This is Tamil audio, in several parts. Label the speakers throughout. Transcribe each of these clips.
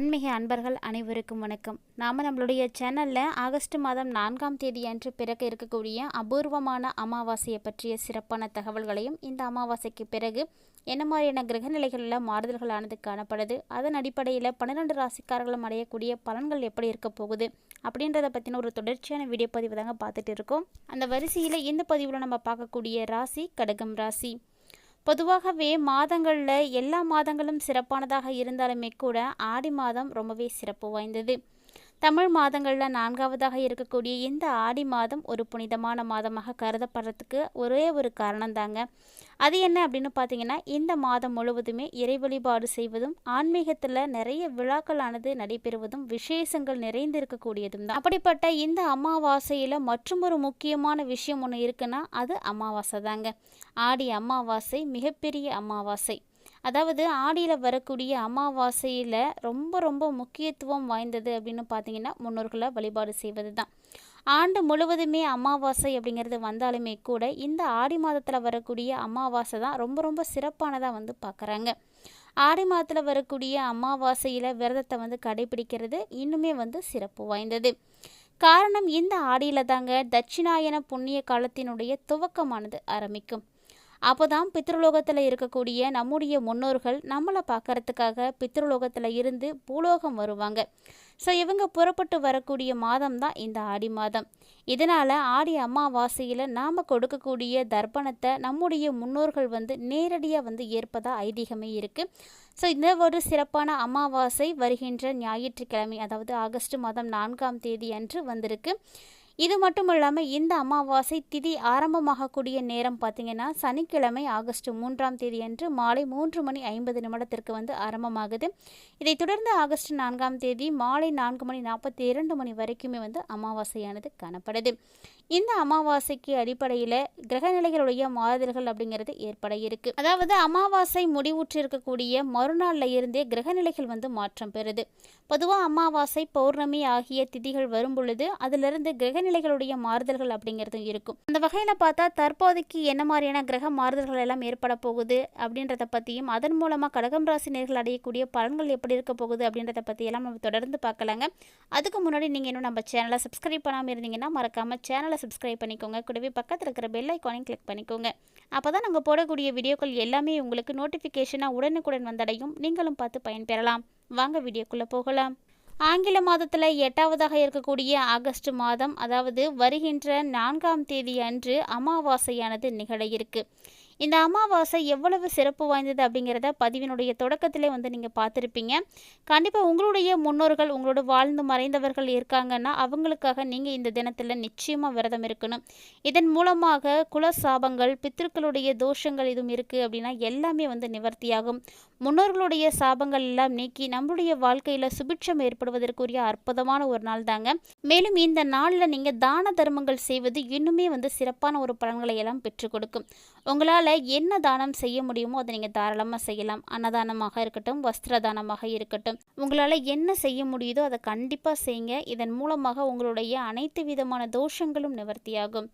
Speaker 1: ஆன்மீக அன்பர்கள் அனைவருக்கும் வணக்கம். நாம் நம்மளுடைய சேனலில் ஆகஸ்ட் மாதம் நான்காம் தேதி அன்று பிறகு இருக்கக்கூடிய அபூர்வமான அமாவாசையை பற்றிய சிறப்பான தகவல்களையும் இந்த அமாவாசைக்கு பிறகு என்ன மாதிரியான கிரகநிலைகளில் மாறுதல்களானது காணப்படுது அதன் அடிப்படையில் பன்னிரெண்டு ராசிக்காரர்களும் அடையக்கூடிய பலன்கள் எப்படி இருக்க போகுது அப்படின்றத பற்றின ஒரு தொடர்ச்சியான வீடியோ பதிவு தாங்க பார்த்துட்டு இருக்கோம். அந்த வரிசையில் இந்த பதிவில் நம்ம பார்க்கக்கூடிய ராசி கடகம் ராசி. பொதுவாகவே மாதங்களில் எல்லா மாதங்களும் சிறப்பானதாக இருந்தாலுமே கூட ஆடி மாதம் ரொம்பவே சிறப்பு வாய்ந்தது. தமிழ் மாதங்களில் நான்காவதாக இருக்கக்கூடிய இந்த ஆடி மாதம் ஒரு புனிதமான மாதமாக கருதப்படுறதுக்கு ஒரே ஒரு காரணம் தாங்க அது என்ன அப்படின்னு பார்த்தீங்கன்னா இந்த மாதம் முழுவதுமே இறை வழிபாடு செய்வதும் ஆன்மீகத்தில் நிறைய விழாக்களானது நடைபெறுவதும் விசேஷங்கள் நிறைந்து இருக்கக்கூடியதும் தான் அப்படிப்பட்ட இந்த அமாவாசையில் மற்றும் ஒரு முக்கியமான விஷயம் ஒன்று இருக்குன்னா அது அமாவாசை தாங்க ஆடி அமாவாசை மிகப்பெரிய அமாவாசை. அதாவது ஆடியில் வரக்கூடிய அமாவாசையில் ரொம்ப ரொம்ப முக்கியத்துவம் வாய்ந்தது அப்படின்னு பார்த்தீங்கன்னா முன்னோர்களை வழிபாடு செய்வது தான் ஆண்டு முழுவதுமே அமாவாசை அப்படிங்கிறது வந்தாலுமே கூட இந்த ஆடி மாதத்தில் வரக்கூடிய அமாவாசை தான் ரொம்ப ரொம்ப சிறப்பானதாக வந்து பார்க்குறாங்க ஆடி மாதத்தில் வரக்கூடிய அமாவாசையில் விரதத்தை வந்து கடைபிடிக்கிறது இன்னுமே வந்து சிறப்பு வாய்ந்தது. காரணம் இந்த ஆடியில் தாங்க தட்சிணாயன புண்ணிய காலத்தினுடைய துவக்கமானது ஆரம்பிக்கும். அப்போ தான் பித்ருலோகத்தில் இருக்கக்கூடிய நம்முடைய முன்னோர்கள் நம்மளை பார்க்கறதுக்காக பித்ருலோகத்தில் இருந்து பூலோகம் வருவாங்க. ஸோ இவங்க புறப்பட்டு வரக்கூடிய மாதம் தான் இந்த ஆடி மாதம். இதனால் ஆடி அமாவாசையில் நாம் கொடுக்கக்கூடிய தர்ப்பணத்தை நம்முடைய முன்னோர்கள் வந்து நேரடியாக வந்து ஏற்பதா ஐதீகமே இருக்குது ஸோ இந்த ஒரு சிறப்பான அமாவாசை வருகின்ற ஞாயிற்றுக்கிழமை அதாவது ஆகஸ்ட் மாதம் நான்காம் தேதி அன்று வந்திருக்கு. இது மட்டும் இல்லாமல் இந்த அமாவாசை திதி ஆரம்பமாகக்கூடிய நேரம் பார்த்திங்கன்னா சனிக்கிழமை ஆகஸ்ட் மூன்றாம் தேதி அன்று மாலை மூன்று மணி ஐம்பது நிமிடத்திற்கு வந்து ஆரம்பமாகுது. இதைத் தொடர்ந்து ஆகஸ்ட் நான்காம் தேதி மாலை நான்கு மணி நாற்பத்தி இரண்டு மணி வரைக்குமே வந்து அமாவாசையானது காணப்படுது. இந்த அமாவாசைக்கு அடிப்படையில் கிரகநிலைகளுடைய மாறுதல்கள் அப்படிங்கிறது ஏற்பட இருக்கு. அதாவது அமாவாசை முடிவுற்றிருக்கக்கூடிய மறுநாளில் இருந்தே கிரகநிலைகள் வந்து மாற்றம் பெறுது. பொதுவாக அமாவாசை பௌர்ணமி ஆகிய திதிகள் வரும் பொழுது அதிலிருந்து கிரகநிலைகளுடைய மாறுதல்கள் அப்படிங்கிறதும் இருக்கும். அந்த வகையில் பார்த்தா தற்போதைக்கு என்ன மாதிரியான கிரக மாறுதல்கள் எல்லாம் ஏற்பட போகுது அப்படின்றத பற்றியும் அதன் மூலமாக கடகம் ராசி நேர்கள் அடையக்கூடிய பலன்கள் எப்படி இருக்க போகுது அப்படின்றத பற்றி எல்லாம் நம்ம தொடர்ந்து பார்க்கலாங்க. அதுக்கு முன்னாடி நீங்கள் இன்னும் நம்ம சேனலை சப்ஸ்கிரைப் பண்ணாமல் இருந்தீங்கன்னா மறக்காமல் சேனலை சப்ஸ்கிரைப் பண்ணிக்கோங்க. கூடவே பக்கத்தில் இருக்கிற பெல் ஐக்கானையும் கிளிக் பண்ணிக்கோங்க. அப்போ தான் நாங்கள் போடக்கூடிய வீடியோக்கள் எல்லாமே உங்களுக்கு நோட்டிஃபிகேஷனாக உடனுக்குடன் வந்தடையும். நீங்களும் பார்த்து பயன்பெறலாம். வாங்க வீடியோக்குள்ளே போகலாம். ஆங்கில மாதத்தில் எட்டாவதாக இருக்கக்கூடிய ஆகஸ்ட் மாதம் அதாவது வருகின்ற நான்காம் தேதி அன்று அமாவாசையானது நிகழ இருக்குது இந்த அமாவாசை எவ்வளவு சிறப்பு வாய்ந்தது அப்படிங்கிறத பதிவினுடைய தொடக்கத்திலே வந்து நீங்கள் பார்த்துருப்பீங்க. கண்டிப்பாக உங்களுடைய முன்னோர்கள் உங்களோட வாழ்ந்து மறைந்தவர்கள் இருக்காங்கன்னா அவங்களுக்காக நீங்கள் இந்த தினத்தில் நிச்சயமாக விரதம் இருக்கணும். இதன் மூலமாக குல சாபங்கள் பித்திருக்களுடைய தோஷங்கள் எதுவும் இருக்குது அப்படின்னா எல்லாமே வந்து நிவர்த்தியாகும். முன்னோர்களுடைய சாபங்கள் எல்லாம் நீக்கி நம்மளுடைய வாழ்க்கையில் சுபிட்சம் ஏற்படுவதற்குரிய அற்புதமான ஒரு நாள் தாங்க. மேலும் இந்த நாளில் நீங்கள் தான தர்மங்கள் செய்வது இன்னுமே வந்து சிறப்பான ஒரு பலன்களை எல்லாம் பெற்றுக் கொடுக்கும். உங்களால் என்ன தானம் செய்ய முடியுமோ அதை நீங்கள் தாராளமாக செய்யலாம். அன்னதானமாக இருக்கட்டும் வஸ்திர தானமாக இருக்கட்டும். உங்களால் என்ன செய்ய முடியுதோ அதை கண்டிப்பாக செய்யுங்க. இதன் மூலமாக உங்களுடைய அனைத்து விதமான தோஷங்களும் நிவர்த்தியாகும்.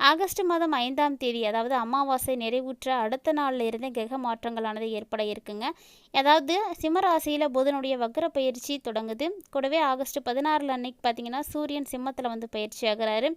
Speaker 1: ஆகஸ்ட் மாதம் ஐந்தாம் தேதி அதாவது அமாவாசை நிறைவுற்ற அடுத்த நாளில் இருந்தே கிரக மாற்றங்களானது ஏற்பட இருக்குங்க. அதாவது சிம்மராசியில் புதனுடைய வக்கர பயிற்சி தொடங்குது. கூடவே ஆகஸ்ட் பதினாறில் அன்னைக்கு பார்த்தீங்கன்னா சூரியன் சிம்மத்தில் வந்து பயிற்சி ஆகிறாரு.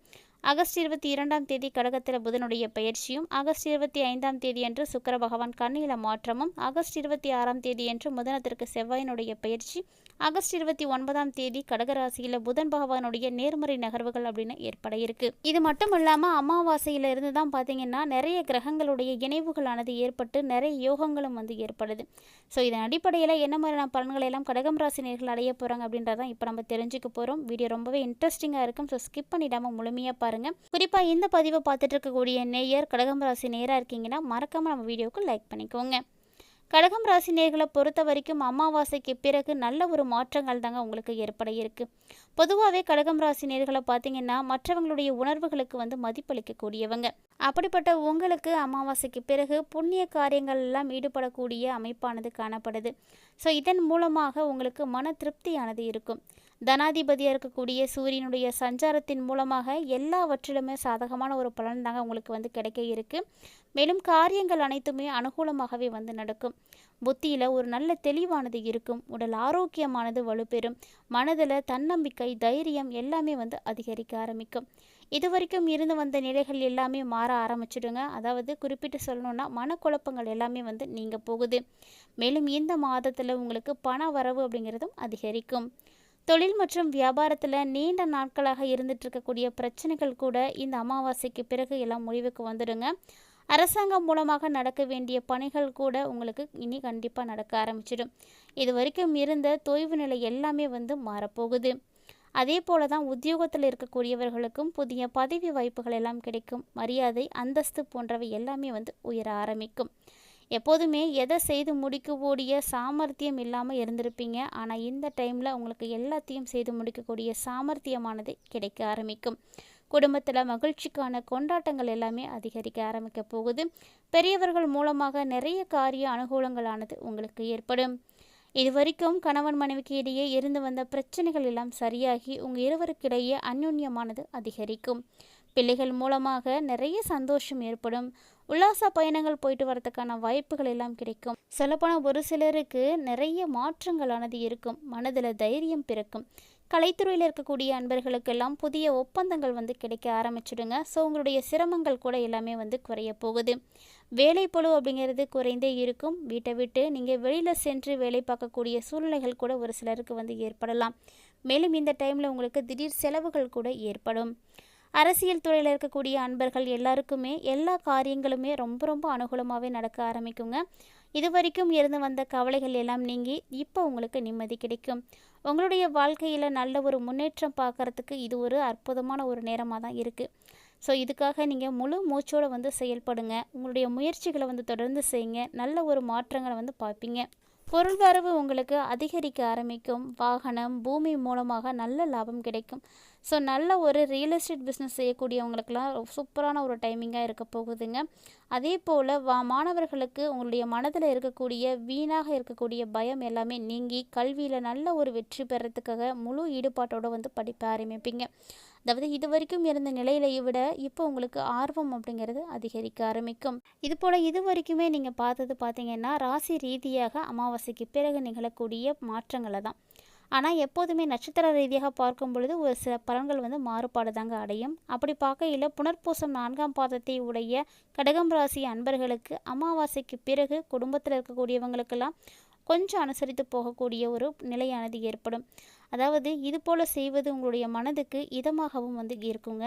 Speaker 1: ஆகஸ்ட் இருபத்தி இரண்டாம் தேதி கடகத்தில் புதனுடைய பயிற்சியும் ஆகஸ்ட் இருபத்தி ஐந்தாம் தேதி என்று சுக்கர பகவான் கண்ணியில மாற்றமும் ஆகஸ்ட் இருபத்தி ஆறாம் தேதி என்று முதனத்திற்கு செவ்வாயினுடைய பயிற்சி ஆகஸ்ட் இருபத்தி ஒன்பதாம் தேதி கடகராசியில் புதன் பகவானுடைய நேர்மறை நகர்வுகள் அப்படின்னு ஏற்பட இருக்கு. இது மட்டும் இல்லாமல் அமாவாசையில இருந்து தான் பார்த்தீங்கன்னா நிறைய கிரகங்களுடைய இணைவுகளானது ஏற்பட்டு நிறைய யோகங்களும் வந்து ஏற்படுது. ஸோ இதன் அடிப்படையில் என்ன மாதிரியான பலன்களை எல்லாம் கடகம் ராசி நேர்கள் அடைய போகிறாங்க அப்படின்றதான் இப்போ நம்ம தெரிஞ்சுக்க போகிறோம் வீடியோ ரொம்பவே இன்ட்ரெஸ்டிங்காக இருக்கும். ஸோ ஸ்கிப் பண்ணிடாமல் முழுமையாக பாருங்கள் குறிப்பாக இந்த பதிவை பார்த்துட்டு இருக்கக்கூடிய நேயர் கடகம் ராசி நேராக இருக்கீங்கன்னா மறக்காமல் நம்ம வீடியோவுக்கு லைக் பண்ணிக்கோங்க. கடகம் ராசி நேர்களை பொறுத்த வரைக்கும் அமாவாசைக்கு பிறகு நல்ல ஒரு மாற்றங்கள் தாங்க உங்களுக்கு ஏற்பட இருக்கு. பொதுவாகவே கடகம் ராசி நேர்களை பார்த்தீங்கன்னா மற்றவங்களுடைய உணர்வுகளுக்கு வந்து மதிப்பளிக்கக்கூடியவங்க. அப்படிப்பட்ட உங்களுக்கு அமாவாசைக்கு பிறகு புண்ணிய காரியங்கள் எல்லாம் ஈடுபடக்கூடிய அமைப்பானது காணப்படுது. ஸோ இதன் மூலமாக உங்களுக்கு மன திருப்தியானது இருக்கும். தனாதிபதியாக இருக்கக்கூடிய சூரியனுடைய சஞ்சாரத்தின் மூலமாக எல்லாவற்றிலுமே சாதகமான ஒரு பலன் தாங்க உங்களுக்கு வந்து கிடைக்க இருக்குது மேலும் காரியங்கள் அனைத்துமே அனுகூலமாகவே வந்து நடக்கும். புத்தியில் ஒரு நல்ல தெளிவானது இருக்கும். உடல் ஆரோக்கியமானது வலுப்பெறும். மனதில் தன்னம்பிக்கை தைரியம் எல்லாமே வந்து அதிகரிக்க ஆரம்பிக்கும். இது வரைக்கும் இருந்து வந்த நிலைகள் எல்லாமே மாற ஆரம்பிச்சிடுங்க. அதாவது குறிப்பிட்டு சொல்லணும்னா மனக்குழப்பங்கள் எல்லாமே வந்து நீங்கள் போகுது. மேலும் இந்த மாதத்தில் உங்களுக்கு பண வரவு அப்படிங்கிறதும் அதிகரிக்கும். தொழில் மற்றும் வியாபாரத்தில் நீண்ட நாட்களாக இருந்துட்டு இருக்கக்கூடிய பிரச்சனைகள் கூட இந்த அமாவாசைக்கு பிறகு எல்லாம் முடிவுக்கு வந்துடுங்க. அரசாங்கம் மூலமாக நடக்க வேண்டிய பணிகள் கூட உங்களுக்கு இனி கண்டிப்பாக நடக்க ஆரம்பிச்சிடும். இது வரைக்கும் இருந்த தொய்வு நிலை எல்லாமே வந்து மாறப்போகுது. அதே போல தான் உத்தியோகத்தில் இருக்கக்கூடியவர்களுக்கும் புதிய பதவி வாய்ப்புகள் எல்லாம் கிடைக்கும். மரியாதை அந்தஸ்து போன்றவை எல்லாமே வந்து உயர ஆரம்பிக்கும். எப்போதுமே எதை செய்து முடிக்கக்கூடிய சாமர்த்தியம் இல்லாமல் இருந்திருப்பீங்க. ஆனால் இந்த டைமில் உங்களுக்கு எல்லாத்தையும் செய்து முடிக்கக்கூடிய சாமர்த்தியமானது கிடைக்க ஆரம்பிக்கும். குடும்பத்தில் மகிழ்ச்சிக்கான கொண்டாட்டங்கள் எல்லாமே அதிகரிக்க ஆரம்பிக்க போகுது. பெரியவர்கள் மூலமாக நிறைய காரிய அனுகூலங்களானது உங்களுக்கு ஏற்படும். இது வரைக்கும் கணவன் மனைவிக்கு இடையே இருந்து வந்த பிரச்சனைகள் எல்லாம் சரியாகி உங்கள் இருவருக்கிடையே அந்யுன்யமானது அதிகரிக்கும். பிள்ளைகள் மூலமாக நிறைய சந்தோஷம் ஏற்படும். உல்லாச பயணங்கள் போயிட்டு வரதுக்கான வாய்ப்புகள் எல்லாம் கிடைக்கும். சொல்லப்போனால் ஒரு சிலருக்கு நிறைய மாற்றங்களானது இருக்கும். மனதில் தைரியம் பிறக்கும். கலைத்துறையில் இருக்கக்கூடிய அன்பர்களுக்கெல்லாம் புதிய ஒப்பந்தங்கள் வந்து கிடைக்க ஆரம்பிச்சிடுங்க. ஸோ உங்களுடைய சிரமங்கள் கூட எல்லாமே வந்து குறைய போகுது. வேலைப்பழு அப்படிங்கிறது குறைந்தே இருக்கும். வீட்டை விட்டு நீங்கள் வெளியில் சென்று வேலை பார்க்கக்கூடிய சூழ்நிலைகள் கூட ஒரு சிலருக்கு வந்து ஏற்படலாம். மேலும் இந்த டைமில் உங்களுக்கு திடீர் செலவுகள் கூட ஏற்படும். அரசியல் துறையில் இருக்கக்கூடிய அன்பர்கள் எல்லாருக்குமே எல்லா காரியங்களுமே ரொம்ப ரொம்ப அனுகூலமாகவே நடக்க ஆரம்பிக்குங்க. இது வரைக்கும் இருந்து வந்த கவலைகள் எல்லாம் நீங்கி இப்போ உங்களுக்கு நிம்மதி கிடைக்கும். உங்களுடைய வாழ்க்கையில் நல்ல ஒரு முன்னேற்றம் பார்க்குறதுக்கு இது ஒரு அற்புதமான ஒரு நேரமாக தான் இருக்குது ஸோ இதுக்காக நீங்கள் முழு மூச்சோடு வந்து செயல்படுங்க. உங்களுடைய முயற்சிகளை வந்து தொடர்ந்து செய்யுங்க. நல்ல ஒரு மாற்றங்களை வந்து பார்ப்பீங்க. பொருள்வரவு உங்களுக்கு அதிகரிக்க ஆரம்பிக்கும். வாகனம் பூமி மூலமாக நல்ல லாபம் கிடைக்கும். ஸோ நல்ல ஒரு ரியல் எஸ்டேட் பிஸ்னஸ் செய்யக்கூடியவங்களுக்கெல்லாம் சூப்பரான ஒரு டைமிங்காக இருக்க போகுதுங்க. அதே போல் வா மாணவர்களுக்கு உங்களுடைய மனதில் இருக்கக்கூடிய வீணாக இருக்கக்கூடிய பயம் எல்லாமே நீங்கி கல்வியில் நல்ல ஒரு வெற்றி பெறத்துக்காக முழு ஈடுபாட்டோடு வந்து படிப்ப ஆரம்பிப்பீங்க. அதாவது இது வரைக்கும் இருந்த நிலையிலையை விட இப்போ உங்களுக்கு ஆர்வம் அப்படிங்கிறது அதிகரிக்க ஆரம்பிக்கும். இது போல் இது வரைக்குமே நீங்கள் பார்த்தது பார்த்தீங்கன்னா ராசி ரீதியாக அமாவாசைக்கு பிறகு நிகழக்கூடிய மாற்றங்களை தான். ஆனால் எப்போதுமே நட்சத்திர ரீதியாக பார்க்கும் பொழுது ஒரு சில பலன்கள் வந்து மாறுபாடு தாங்க அடையும். அப்படி பார்க்கையில் புனர்பூசம் நான்காம் பாதத்தை உடைய கடகம் ராசி அன்பர்களுக்கு அமாவாசைக்கு பிறகு குடும்பத்தில் இருக்கக்கூடியவங்களுக்கெல்லாம் கொஞ்சம் அனுசரித்து போகக்கூடிய ஒரு நிலையானது ஏற்படும். அதாவது இது போல் செய்வது உங்களுடைய மனதுக்கு இதமாகவும் வந்து இருக்குங்க.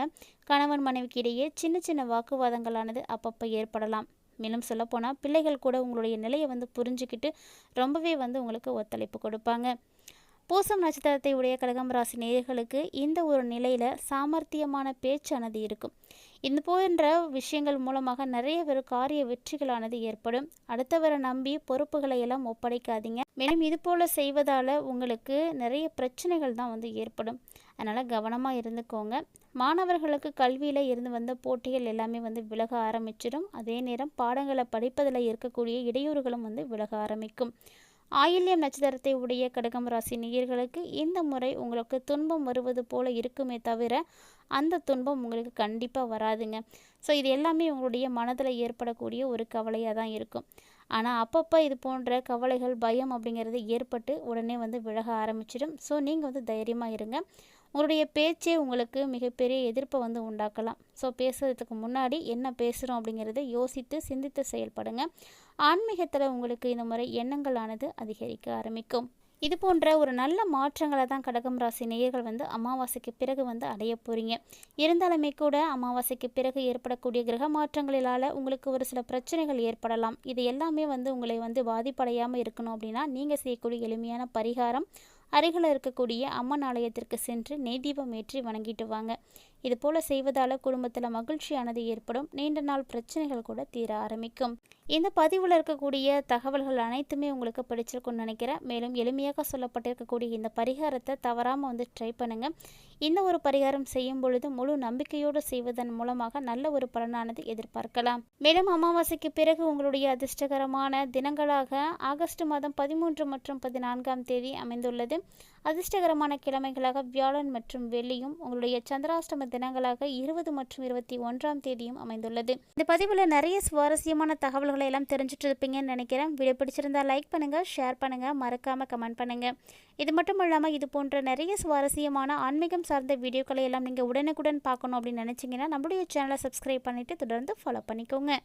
Speaker 1: கணவன் மனைவிக்கு இடையே சின்ன சின்ன வாக்குவாதங்களானது அப்பப்போ ஏற்படலாம். மேலும் சொல்லப்போனால் பிள்ளைகள் கூட உங்களுடைய நிலையை வந்து புரிஞ்சுக்கிட்டு ரொம்பவே வந்து உங்களுக்கு ஒத்துழைப்பு கொடுப்பாங்க. பூசம் நட்சத்திரத்தை உடைய கடகம் ராசி நேயர்களுக்கு இந்த ஒரு நிலையில் சாமர்த்தியமான பேச்சானது இருக்கும். இது போன்ற விஷயங்கள் மூலமாக நிறைய பேர் காரிய வெற்றிகளானது ஏற்படும். அடுத்தவரை நம்பி பொறுப்புகளை எல்லாம் ஒப்படைக்காதீங்க. மேலும் இது போல் செய்வதால் உங்களுக்கு நிறைய பிரச்சனைகள் தான் வந்து ஏற்படும். அதனால் கவனமாக இருந்துக்கோங்க. மாணவர்களுக்கு கல்வியில் இருந்து வந்த போட்டிகள் எல்லாமே வந்து விலக ஆரம்பிச்சிடும். அதே நேரம் பாடங்களை படிப்பதில் இருக்கக்கூடிய இடையூறுகளும் வந்து விலக ஆரம்பிக்கும். ஆயில்யம் நட்சத்திரத்தை உடைய கடகம் ராசி நேயர்களுக்கு இந்த முறை உங்களுக்கு துன்பம் வருவது போல இருக்குமே தவிர அந்த துன்பம் உங்களுக்கு கண்டிப்பாக வராதுங்க. ஸோ இது எல்லாமே உங்களுடைய மனதில் ஏற்படக்கூடிய ஒரு கவலையாக தான் இருக்கும். ஆனால் அப்பப்போ இது போன்ற கவலைகள் பயம் அப்படிங்கிறது ஏற்பட்டு உடனே வந்து விலக ஆரம்பிச்சிடும். ஸோ நீங்கள் வந்து தைரியமாக இருங்க. உங்களுடைய பேச்சே உங்களுக்கு மிகப்பெரிய எதிர்ப்பை வந்து உண்டாக்கலாம். ஸோ பேசுறதுக்கு முன்னாடி என்ன பேசுகிறோம் அப்படிங்கிறத யோசித்து சிந்தித்து செயல்படுங்க. ஆன்மீகத்தில் உங்களுக்கு இந்த முறை எண்ணங்களானது அதிகரிக்க ஆரம்பிக்கும். இது போன்ற ஒரு நல்ல மாற்றங்களை தான் கடகம் ராசி நேயர்கள் வந்து அமாவாசைக்கு பிறகு வந்து அடைய போகிறீங்க இருந்தாலுமே கூட அமாவாசைக்கு பிறகு ஏற்படக்கூடிய கிரக மாற்றங்களிலால் உங்களுக்கு ஒரு சில பிரச்சனைகள் ஏற்படலாம். இது எல்லாமே வந்து உங்களை வந்து பாதிப்படையாமல் இருக்கணும் அப்படின்னா நீங்கள் செய்யக்கூடிய எளிமையான பரிகாரம். அருகில் இருக்கக்கூடிய அம்மன் ஆலயத்திற்கு சென்று நெய் தீபம் ஏற்றி வணங்கிட்டு வாங்க இது போல செய்வதால் குடும்பத்தில் மகிழ்ச்சியானது ஏற்படும். நீண்ட நாள் பிரச்சனைகள் கூட தீர ஆரம்பிக்கும். இந்த பதிவில் இருக்கக்கூடிய தகவல்கள் அனைத்துமே உங்களுக்கு பிடிச்சிருக்கும்னு நினைக்கிறேன். மேலும் எளிமையாக சொல்லப்பட்டிருக்கக்கூடிய இந்த பரிகாரத்தை தவறாமல் வந்து ட்ரை பண்ணுங்கள் இந்த ஒரு பரிகாரம் செய்யும் பொழுது முழு நம்பிக்கையோடு செய்வதன் மூலமாக நல்ல ஒரு பலனானது எதிர்பார்க்கலாம். மேலும் அமாவாசைக்கு பிறகு உங்களுடைய அதிர்ஷ்டகரமான தினங்களாக ஆகஸ்ட் மாதம் பதிமூன்று மற்றும் பதினான்காம் தேதி அமைந்துள்ளது. அதிர்ஷ்டகரமான கிழமைகளாக வியாழன் மற்றும் வெள்ளியும் உங்களுடைய சந்திராஷ்டம தினங்களாக இருபது மற்றும் இருபத்தி ஒன்றாம் தேதியும் அமைந்துள்ளது. இந்த பதிவில் நிறைய சுவாரஸ்யமான தகவல்களை தகவல்களை எல்லாம் தெரிஞ்சுட்டு இருப்பீங்கன்னு நினைக்கிறேன். வீடியோ பிடிச்சிருந்தா லைக் பண்ணுங்கள் ஷேர் பண்ணுங்கள் மறக்காமல் கமெண்ட் பண்ணுங்கள் இது மட்டும் இல்லாமல் இது போன்ற நிறைய சுவாரஸ்யமான ஆன்மீகம் சார்ந்த வீடியோக்களை எல்லாம் நீங்கள் உடனுக்குடன் பார்க்கணும் அப்படின்னு நினச்சிங்கன்னா நம்மளுடைய சேனலை சப்ஸ்கிரைப் பண்ணிவிட்டு தொடர்ந்து ஃபாலோ பண்ணிக்கோங்க.